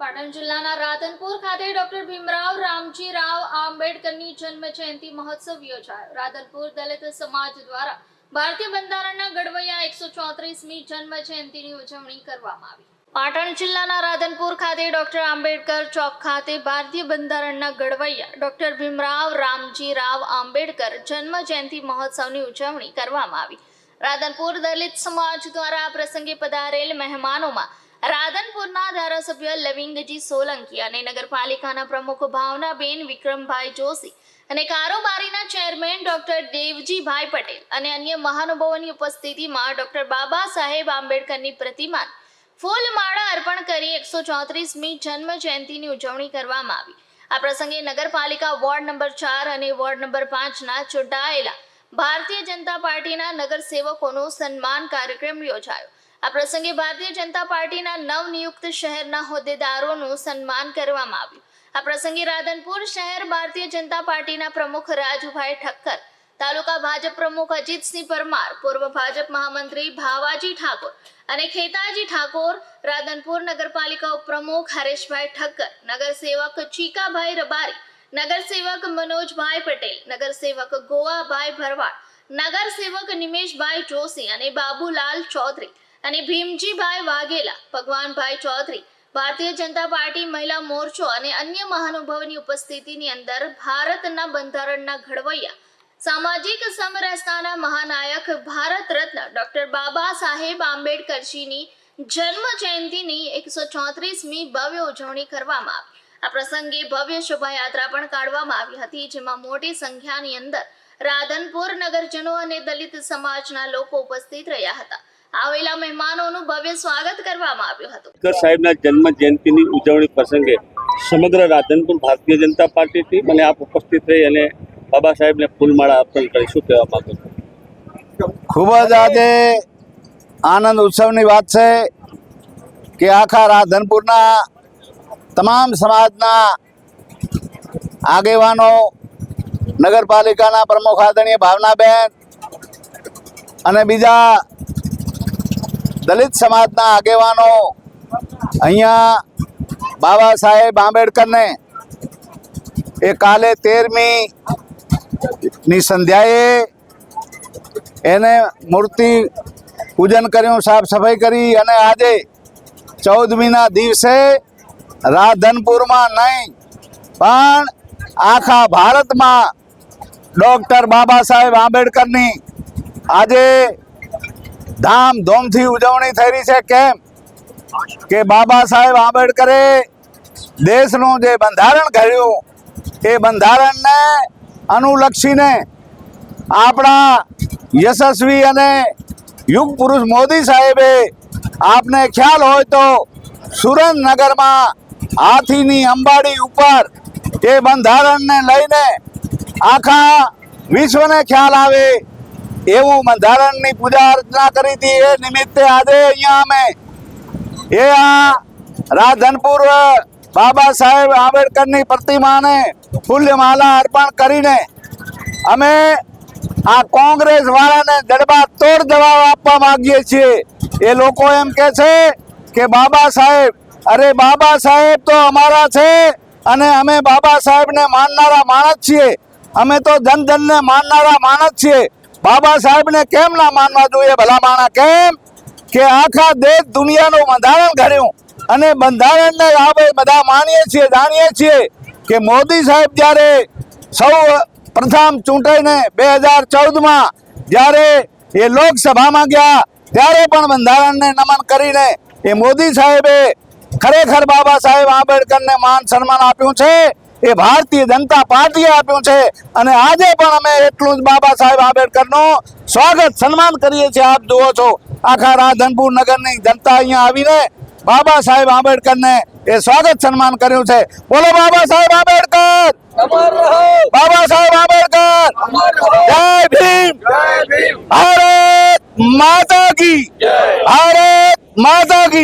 પાટણ જિલ્લાના રાધનપુર ખાતે ડોક્ટર ભીમરાવ રામજી રાવ આંબેડકરની જન્મ જયંતિ મહોત્સવ યોજાયો. રાધનપુર દલિત સમાજ દ્વારા ભારતીય બંધારણના ઘડવૈયા એકસો ચોત્રીસમી જન્મ જયંતિની ઉજવણી કરવામાં આવી. પાટણ જિલ્લાના રાધનપુર ખાતે ડોક્ટર આંબેડકર ચોક ખાતે ભારતીય બંધારણના ઘડવૈયા ડોક્ટર ભીમરાવ રામજી રાવ આંબેડકર જન્મ જયંતિ મહોત્સવની ઉજવણી કરવામાં આવી. રાધનપુર દલિત સમાજ દ્વારા આ પ્રસંગે પધારેલ મહેમાનોમાં રાધનપુરના ધારાસભ્ય લવિંગજી સોલંકી અને નગરપાલિકાના પ્રમુખ ભાવનાબેન વિક્રમભાઈ જોશી અને કારોબારીના ચેરમેન ડોક્ટર દેવજીભાઈ પટેલ અને અન્ય મહાનુભાવોની ઉપસ્થિતિમાં ડોક્ટર બાબા સાહેબ આંબેડકરની પ્રતિમાન ફૂલમાળા અર્પણ કરી એકસો ચોત્રીસમી જન્મ જયંતિની ઉજવણી કરવામાં આવી. આ પ્રસંગે નગરપાલિકા વોર્ડ નંબર ચાર અને વોર્ડ નંબર પાંચના ચૂંટાયેલા ભારતીય જનતા પાર્ટીના નગરસેવકોનો સન્માન કાર્યક્રમ યોજાયો. આ પ્રસંગે ભારતીય જનતા પાર્ટીના નવનિયુક્ત શહેરના હોદ્દેદારોનું સન્માન કરવામાં આવ્યું. આ પ્રસંગે રાધનપુર શહેર ભારતીય જનતા પાર્ટીના પ્રમુખ રાજુભાઈ ઠક્કર, તાલુકા ભાજપ પ્રમુખ અજીતસિંહ પરમાર, પૂર્વ ભાજપ મહામંત્રી ભાવાજી ઠાકોર અને ખેતાજી ઠાકોર, રાધનપુર નગરપાલિકા ઉપપ્રમુખ હરેશભાઈ ઠક્કર, નગરસેવક ચીકાભાઈ રબારી, નગરસેવક મનોજભાઈ પટેલ, નગરસેવક ગોવાભાઈ ભરવાડ, નગરસેવક નિમેશભાઈ જોશી અને બાબુલાલ ચૌધરી. અને ભીમજીભાઈ વાઘેલા, ભગવાનભાઈ ચૌધરી, ભારતીય જનતા પાર્ટી મહિલા મોરચો અને અન્ય મહાનુભાવોની ઉપસ્થિતિની અંદર ભારતના બંધારણના ઘડવૈયા, સામાજિક સમરસતાના મહાનાયક, ભારત રત્ન ડોક્ટર બાબા સાહેબ આંબેડકરજીની જન્મ જયંતિની એકસો ચોત્રીસમી ભવ્ય ઉજવણી કરવામાં આવી. આ પ્રસંગે ભવ્ય શોભાયાત્રા પણ કાઢવામાં આવી હતી, જેમાં મોટી સંખ્યાની અંદર રાધનપુર નગરજનો અને દલિત સમાજના લોકો ઉપસ્થિત રહ્યા હતા. આવેલા મહેમાનોનું ભવ્ય સ્વાગત કરવામાં આવ્યું હતું. સાહેબના જન્મ જયંતિની ઉજવણી પ્રસંગે સમગ્ર રાધનપુર ભારતીય જનતા પાર્ટીથી મને આપ ઉપસ્થિત રહી અને બાબા સાહેબને ફૂલમાળા અર્પણ કરી શું કહેવા માંગુ છું? ખૂબ જ આજે આનંદ ઉત્સવની વાત છે કે આખા રાધનપુરના તમામ સમાજના આગેવાનો નગરપાલિકાના પ્રમુખ આદરણીય ભાવનાબેન અને બીજા દલિત સમાજના આગેવાનો અહીંયા બાબા સાહેબ આંબેડકરને એ કાલે તેરમી ની સંધ્યાએ એને મૂર્તિ પૂજન કર્યું સાફ સફાઈ કરી અને આજે ચૌદમીના દિવસે રાધનપુરમાં નહીં, પણ આખા ભારતમાં ડૉક્ટર બાબા સાહેબ આંબેડકરની આજે ધામધૂમથી ઉજવણી થઈ રહી છે. કેમ? કે બાબા સાહેબ આંબેડકરે દેશનું જે બંધારણ ઘડ્યું, એ બંધારણને અનુલક્ષીને આપણા યશસ્વી અને યુગ પુરુષ મોદી સાહેબે આપને ખ્યાલ હોય તો સુરેન્દ્રનગરમાં હાથીની અંબાડી ઉપર એ બંધારણને લઈને આખા વિશ્વને ખ્યાલ આવે. એવું બંધારણની પૂજા અર્ચના કરી હતી. એ નિમિત્તે આજે અહીંયા અમે એ આ રાધનપુર બાબા સાહેબ આંબેડકરની પ્રતિમાને ફૂલ્યમાલા અર્પણ કરીને અમે આ કોંગ્રેસ વાળાને દડબા તોડ જવાબ આપવા માંગીએ છીએ. એ લોકો એમ કે છે કે બાબા સાહેબ, અરે બાબા સાહેબ તો અમારા છે અને અમે બાબા સાહેબને માનનારા માણસ છીએ. અમે તો જન જનને માનનારા માણસ છીએ. બાબા સાહેબને કેમ ના માનવા જોઈએ? ભલા માણા કેમ? કે આખા દેશ દુનિયાનું બંધારણ ઘડ્યું. અને બંધારણને આપણે બધા માનીએ છીએ, જાણીએ છીએ કે મોદી સાહેબ જ્યારે સૌ પ્રથમ ચૂંટાઈને બે હજાર ચૌદમાં જ્યારે એ લોકસભામાં ગયા, ત્યારે પણ બંધારણને નમન કરીને એ મોદી સાહેબે ખરેખર બાબા સાહેબ આંબેડકરને માન સન્માન આપ્યું છે. એ ભારતીય જનતા પાર્ટીએ આપ્યું છે. અને આજે પણ અમે એટલું જ બાબા સાહેબ આંબેડકરનો સ્વાગત સન્માન કરીએ છીએ. આપ જુઓ છો આખા રાધનપુર નગરની જનતા અહીંયા આવીને બાબા સાહેબ આંબેડકરને એ સ્વાગત સન્માન કર્યું છે. બોલો બાબા સાહેબ આંબેડકર! બાબા સાહેબ આંબેડકર! જય ભીમ! ભારત માતા કી! ભારત માતા કી!